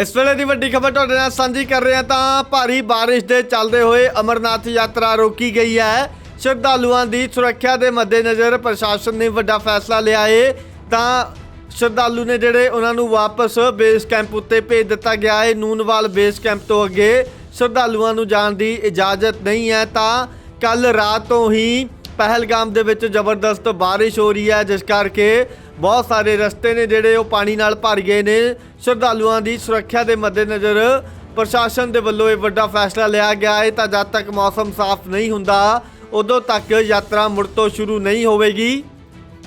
ਇਸ ਵੇਲੇ ਦੀ ਵੱਡੀ ਖਬਰ ਤੁਹਾਡੇ ਨਾਲ ਸਾਂਝੀ ਕਰ ਰਹੇ ਹਾਂ ਤਾਂ ਭਾਰੀ ਬਾਰਿਸ਼ ਦੇ ਚੱਲਦੇ ਹੋਏ ਅਮਰਨਾਥ ਯਾਤਰਾ ਰੋਕੀ ਗਈ ਹੈ। ਸ਼ਰਧਾਲੂਆਂ ਦੀ ਸੁਰੱਖਿਆ ਦੇ ਮੱਦੇਨਜ਼ਰ ਪ੍ਰਸ਼ਾਸਨ ਨੇ ਵੱਡਾ ਫੈਸਲਾ ਲਿਆ ਏ। ਤਾਂ ਸ਼ਰਧਾਲੂ ਨੇ ਜਿਹੜੇ ਉਹਨਾਂ ਨੂੰ ਵਾਪਸ ਬੇਸ ਕੈਂਪ ਉੱਤੇ ਭੇਜ ਦਿੱਤਾ ਗਿਆ ਹੈ ਨੂਨਵਾਲ ਬੇਸ ਕੈਂਪ ਤੋਂ ਅੱਗੇ। ਸ਼ਰਧਾਲੂਆਂ ਨੂੰ ਜਾਣ ਦੀ ਇਜਾਜ਼ਤ ਨਹੀਂ ਹੈ ਤਾਂ ਕੱਲ ਰਾਤ ਤੋਂ ਹੀ ਪਹਿਲਗਾਮ ਦੇ ਵਿੱਚ ਜ਼ਬਰਦਸਤ ਬਾਰਿਸ਼ ਹੋ ਰਹੀ ਹੈ, ਜਿਸ ਕਰਕੇ ਬਹੁਤ ਸਾਰੇ ਰਸਤੇ ਨੇ ਜਿਹੜੇ ਉਹ ਪਾਣੀ ਨਾਲ ਭਰ ਗਏ ਨੇ। ਸ਼ਰਧਾਲੂਆਂ ਦੀ ਸੁਰੱਖਿਆ ਦੇ ਮੱਦੇਨਜ਼ਰ ਪ੍ਰਸ਼ਾਸਨ ਦੇ ਵੱਲੋਂ ਇਹ ਵੱਡਾ ਫੈਸਲਾ ਲਿਆ ਗਿਆ ਹੈ। ਤਾਂ ਜਦ ਤੱਕ ਮੌਸਮ ਸਾਫ਼ ਨਹੀਂ ਹੁੰਦਾ, ਉਦੋਂ ਤੱਕ ਯਾਤਰਾ ਮੁੜ ਤੋਂ ਸ਼ੁਰੂ ਨਹੀਂ ਹੋਵੇਗੀ।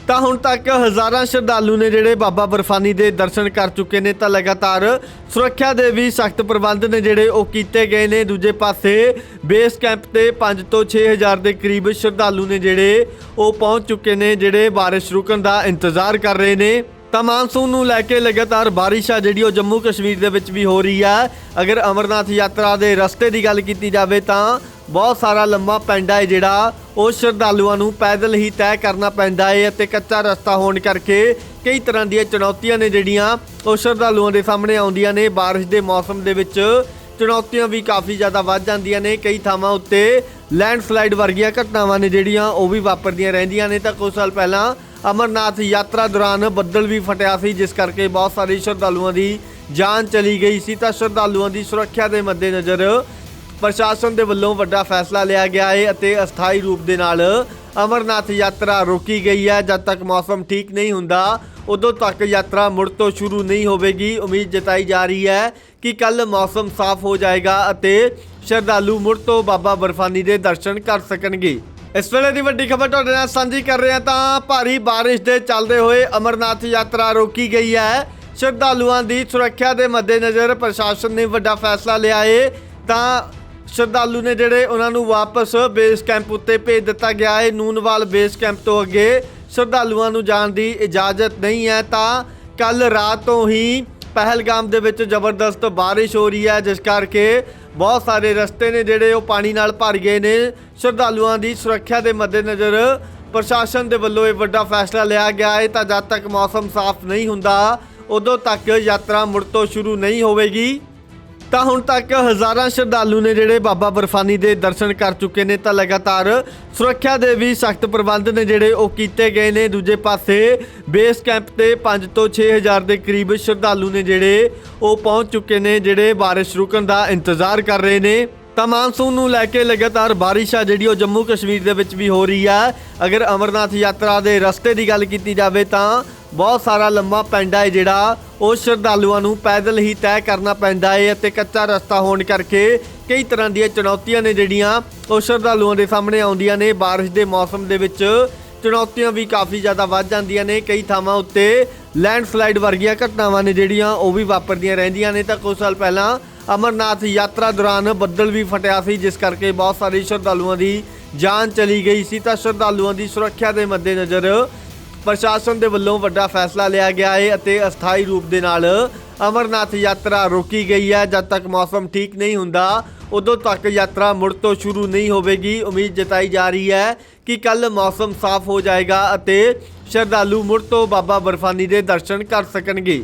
ਤਾਂ ਹੁਣ ਤੱਕ ਹਜ਼ਾਰਾਂ ਸ਼ਰਧਾਲੂ ਨੇ ਜਿਹੜੇ ਬਾਬਾ ਬਰਫਾਨੀ ਦੇ ਦਰਸ਼ਨ ਕਰ ਚੁੱਕੇ ਨੇ, ਤਾਂ ਲਗਾਤਾਰ ਸੁਰੱਖਿਆ ਦੇ ਵੀ ਸਖਤ ਪ੍ਰਬੰਧ ਨੇ ਜਿਹੜੇ ਉਹ ਕੀਤੇ ਗਏ ਨੇ। ਦੂਜੇ ਪਾਸੇ ਬੇਸ ਕੈਂਪ ਤੇ 5 ਤੋਂ 6000 ਦੇ ਕਰੀਬ ਸ਼ਰਧਾਲੂ ਨੇ ਜਿਹੜੇ ਉਹ ਪਹੁੰਚ ਚੁੱਕੇ ਨੇ, ਜਿਹੜੇ ਬਾਰਿਸ਼ ਰੁਕਣ ਦਾ ਇੰਤਜ਼ਾਰ ਕਰ ਰਹੇ ਨੇ। ਤਾਂ ਮਾਨਸੂਨ ਨੂੰ ਲੈ ਕੇ ਲਗਾਤਾਰ ਬਾਰਿਸ਼ ਆ ਜਿਹੜੀ ਉਹ ਜੰਮੂ ਕਸ਼ਮੀਰ ਦੇ ਵਿੱਚ ਵੀ ਹੋ ਰਹੀ ਆ। ਅਗਰ ਅਮਰਨਾਥ ਯਾਤਰਾ ਦੇ ਰਸਤੇ ਦੀ ਗੱਲ ਕੀਤੀ ਜਾਵੇ ਤਾਂ ਬਹੁਤ ਸਾਰਾ ਲੰਮਾ ਪੈਂਡਾ ਹੈ ਜਿਹੜਾ ਉਹ ਸ਼ਰਧਾਲੂਆਂ ਨੂੰ ਪੈਦਲ ਹੀ ਤੈਅ ਕਰਨਾ ਪੈਂਦਾ ਹੈ ਅਤੇ ਕੱਚਾ ਰਸਤਾ ਹੋਣ ਕਰਕੇ ਕਈ ਤਰ੍ਹਾਂ ਦੀਆਂ ਚੁਣੌਤੀਆਂ ਨੇ ਜਿਹੜੀਆਂ ਉਹ ਸ਼ਰਧਾਲੂਆਂ ਦੇ ਸਾਹਮਣੇ ਆਉਂਦੀਆਂ ਨੇ। ਬਾਰਿਸ਼ ਦੇ ਮੌਸਮ ਦੇ ਵਿੱਚ ਚੁਣੌਤੀਆਂ ਵੀ ਕਾਫੀ ਜ਼ਿਆਦਾ ਵੱਧ ਜਾਂਦੀਆਂ ਨੇ। ਕਈ ਥਾਵਾਂ ਉੱਤੇ ਲੈਂਡਸਲਾਈਡ ਵਰਗੀਆਂ ਘਟਨਾਵਾਂ ਨੇ ਜਿਹੜੀਆਂ ਉਹ ਵੀ ਵਾਪਰਦੀਆਂ ਰਹਿੰਦੀਆਂ ਨੇ। ਤਾਂ ਕੁਝ ਸਾਲ ਪਹਿਲਾਂ ਅਮਰਨਾਥ ਯਾਤਰਾ ਦੌਰਾਨ ਬੱਦਲ ਵੀ ਫਟਿਆ ਸੀ, ਜਿਸ ਕਰਕੇ ਬਹੁਤ ਸਾਰੇ ਸ਼ਰਧਾਲੂਆਂ ਦੀ ਜਾਨ ਚਲੀ ਗਈ ਸੀ। ਤਾਂ ਸ਼ਰਧਾਲੂਆਂ ਦੀ ਸੁਰੱਖਿਆ ਦੇ ਮੱਦੇਨਜ਼ਰ ਪ੍ਰਸ਼ਾਸਨ ਦੇ ਵੱਲੋਂ ਵੱਡਾ ਫੈਸਲਾ ਲਿਆ ਗਿਆ ਹੈ ਅਤੇ ਅਸਥਾਈ ਰੂਪ ਦੇ ਨਾਲ ਅਮਰਨਾਥ ਯਾਤਰਾ ਰੋਕੀ ਗਈ ਹੈ। ਜਦ ਤੱਕ ਮੌਸਮ ਠੀਕ ਨਹੀਂ ਹੁੰਦਾ, ਉਦੋਂ ਤੱਕ ਯਾਤਰਾ ਮੁੜ ਤੋਂ ਸ਼ੁਰੂ ਨਹੀਂ ਹੋਵੇਗੀ। ਉਮੀਦ ਜਤਾਈ ਜਾ ਰਹੀ ਹੈ ਕਿ ਕੱਲ ਮੌਸਮ ਸਾਫ਼ ਹੋ ਜਾਏਗਾ ਅਤੇ ਸ਼ਰਧਾਲੂ ਮੁੜ ਤੋਂ ਬਾਬਾ ਬਰਫਾਨੀ ਦੇ ਦਰਸ਼ਨ ਕਰ ਸਕਣਗੇ। ਇਸ ਵੇਲੇ ਦੀ ਵੱਡੀ ਖਬਰ ਤੁਹਾਡੇ ਨਾਲ ਸਾਂਝੀ ਕਰ ਰਹੇ ਹਾਂ ਤਾਂ ਭਾਰੀ ਬਾਰਿਸ਼ ਦੇ ਚੱਲਦੇ ਹੋਏ ਅਮਰਨਾਥ ਯਾਤਰਾ ਰੋਕੀ ਗਈ ਹੈ। ਸ਼ਰਧਾਲੂਆਂ ਦੀ ਸੁਰੱਖਿਆ ਦੇ ਮੱਦੇਨਜ਼ਰ ਪ੍ਰਸ਼ਾਸਨ ਨੇ ਵੱਡਾ ਫੈਸਲਾ ਲਿਆ ਹੈ ਤਾਂ ਸ਼ਰਧਾਲੂ ਨੇ ਜਿਹੜੇ ਉਹਨਾਂ ਨੂੰ ਵਾਪਸ ਬੇਸ ਕੈਂਪ ਉੱਤੇ ਭੇਜ ਦਿੱਤਾ ਗਿਆ ਹੈ। ਨੂਨਵਾਲ ਬੇਸ ਕੈਂਪ ਤੋਂ ਅੱਗੇ ਸ਼ਰਧਾਲੂਆਂ ਨੂੰ ਜਾਣ ਦੀ ਇਜਾਜ਼ਤ ਨਹੀਂ ਹੈ। ਤਾਂ ਕੱਲ ਰਾਤ ਤੋਂ ਹੀ ਪਹਿਲਗਾਮ ਦੇ ਵਿੱਚ ਜ਼ਬਰਦਸਤ ਬਾਰਿਸ਼ ਹੋ ਰਹੀ ਹੈ, ਜਿਸ ਕਰਕੇ ਬਹੁਤ ਸਾਰੇ ਰਸਤੇ ਨੇ ਜਿਹੜੇ ਉਹ ਪਾਣੀ ਨਾਲ ਭਰ ਗਏ ਨੇ। ਸ਼ਰਧਾਲੂਆਂ ਦੀ ਸੁਰੱਖਿਆ ਦੇ ਮੱਦੇਨਜ਼ਰ ਪ੍ਰਸ਼ਾਸਨ ਦੇ ਵੱਲੋਂ ਇਹ ਵੱਡਾ ਫੈਸਲਾ ਲਿਆ ਗਿਆ ਹੈ। ਤਾਂ ਜਦ ਤੱਕ ਮੌਸਮ ਸਾਫ਼ ਨਹੀਂ ਹੁੰਦਾ, ਉਦੋਂ ਤੱਕ ਯਾਤਰਾ ਮੁੜ ਤੋਂ ਸ਼ੁਰੂ ਨਹੀਂ ਹੋਵੇਗੀ। ਤਾਂ ਹੁਣ ਤੱਕ ਹਜ਼ਾਰਾਂ ਸ਼ਰਧਾਲੂ ਨੇ ਜਿਹੜੇ ਬਾਬਾ ਬਰਫਾਨੀ ਦੇ ਦਰਸ਼ਨ ਕਰ ਚੁੱਕੇ ਨੇ ਤਾਂ ਲਗਾਤਾਰ ਸੁਰੱਖਿਆ ਦੇ ਵੀ ਸਖਤ ਪ੍ਰਬੰਧ ਨੇ ਜਿਹੜੇ ਉਹ ਕੀਤੇ ਗਏ ਨੇ। ਦੂਜੇ ਪਾਸੇ ਬੇਸ ਕੈਂਪ ਤੇ 5 ਤੋਂ 6000 ਦੇ ਕਰੀਬ ਸ਼ਰਧਾਲੂ ਨੇ ਜਿਹੜੇ ਉਹ ਪਹੁੰਚ ਚੁੱਕੇ ਨੇ, ਜਿਹੜੇ ਬਾਰਿਸ਼ ਰੁਕਣ ਦਾ ਇੰਤਜ਼ਾਰ ਕਰ ਰਹੇ ਨੇ। ਤਾਂ ਮਾਨਸੂਨ ਨੂੰ ਲੈ ਕੇ ਲਗਾਤਾਰ ਬਾਰਿਸ਼ ਆ ਜਿਹੜੀ ਉਹ ਜੰਮੂ ਕਸ਼ਮੀਰ ਦੇ ਵਿੱਚ ਵੀ ਹੋ ਰਹੀ ਆ। ਅਗਰ ਅਮਰਨਾਥ ਯਾਤਰਾ ਦੇ ਰਸਤੇ ਦੀ ਗੱਲ ਕੀਤੀ ਜਾਵੇ ਤਾਂ ਬਹੁਤ ਸਾਰਾ ਲੰਮਾ ਪੈਂਡਾ ਹੈ ਜਿਹੜਾ ਉਹ ਸ਼ਰਧਾਲੂਆਂ ਨੂੰ ਪੈਦਲ ਹੀ ਤੈਅ ਕਰਨਾ ਪੈਂਦਾ ਹੈ ਅਤੇ ਕੱਚਾ ਰਸਤਾ ਹੋਣ ਕਰਕੇ ਕਈ ਤਰ੍ਹਾਂ ਦੀਆਂ ਚੁਣੌਤੀਆਂ ਨੇ ਜਿਹੜੀਆਂ ਉਹ ਸ਼ਰਧਾਲੂਆਂ ਦੇ ਸਾਹਮਣੇ ਆਉਂਦੀਆਂ ਨੇ। ਬਾਰਿਸ਼ ਦੇ ਮੌਸਮ ਦੇ ਵਿੱਚ ਚੁਣੌਤੀਆਂ ਵੀ ਕਾਫੀ ਜ਼ਿਆਦਾ ਵੱਧ ਜਾਂਦੀਆਂ ਨੇ। ਕਈ ਥਾਵਾਂ ਉੱਤੇ ਲੈਂਡਸਲਾਈਡ ਵਰਗੀਆਂ ਘਟਨਾਵਾਂ ਨੇ ਜਿਹੜੀਆਂ ਉਹ ਵੀ ਵਾਪਰਦੀਆਂ ਰਹਿੰਦੀਆਂ ਨੇ। ਤਾਂ ਕੁਝ ਸਾਲ ਪਹਿਲਾਂ ਅਮਰਨਾਥ ਯਾਤਰਾ ਦੌਰਾਨ ਬੱਦਲ ਵੀ ਫਟਿਆ ਸੀ, ਜਿਸ ਕਰਕੇ ਬਹੁਤ ਸਾਰੇ ਸ਼ਰਧਾਲੂਆਂ ਦੀ ਜਾਨ ਚਲੀ ਗਈ ਸੀ। ਤਾਂ ਸ਼ਰਧਾਲੂਆਂ ਦੀ ਸੁਰੱਖਿਆ ਦੇ ਮੱਦੇਨਜ਼ਰ ਪ੍ਰਸ਼ਾਸਨ ਦੇ ਵੱਲੋਂ ਵੱਡਾ ਫੈਸਲਾ ਲਿਆ ਗਿਆ ਹੈ ਅਤੇ ਅਸਥਾਈ ਰੂਪ ਦੇ ਨਾਲ ਅਮਰਨਾਥ ਯਾਤਰਾ ਰੋਕੀ ਗਈ ਹੈ। ਜਦ ਤੱਕ ਮੌਸਮ ਠੀਕ ਨਹੀਂ ਹੁੰਦਾ, ਉਦੋਂ ਤੱਕ ਯਾਤਰਾ ਮੁੜ ਤੋਂ ਸ਼ੁਰੂ ਨਹੀਂ ਹੋਵੇਗੀ। ਉਮੀਦ ਜਤਾਈ ਜਾ ਰਹੀ ਹੈ ਕਿ ਕੱਲ ਮੌਸਮ ਸਾਫ਼ ਹੋ ਜਾਏਗਾ ਅਤੇ ਸ਼ਰਧਾਲੂ ਮੁੜ ਤੋਂ ਬਾਬਾ ਬਰਫਾਨੀ ਦੇ ਦਰਸ਼ਨ ਕਰ ਸਕਣਗੇ।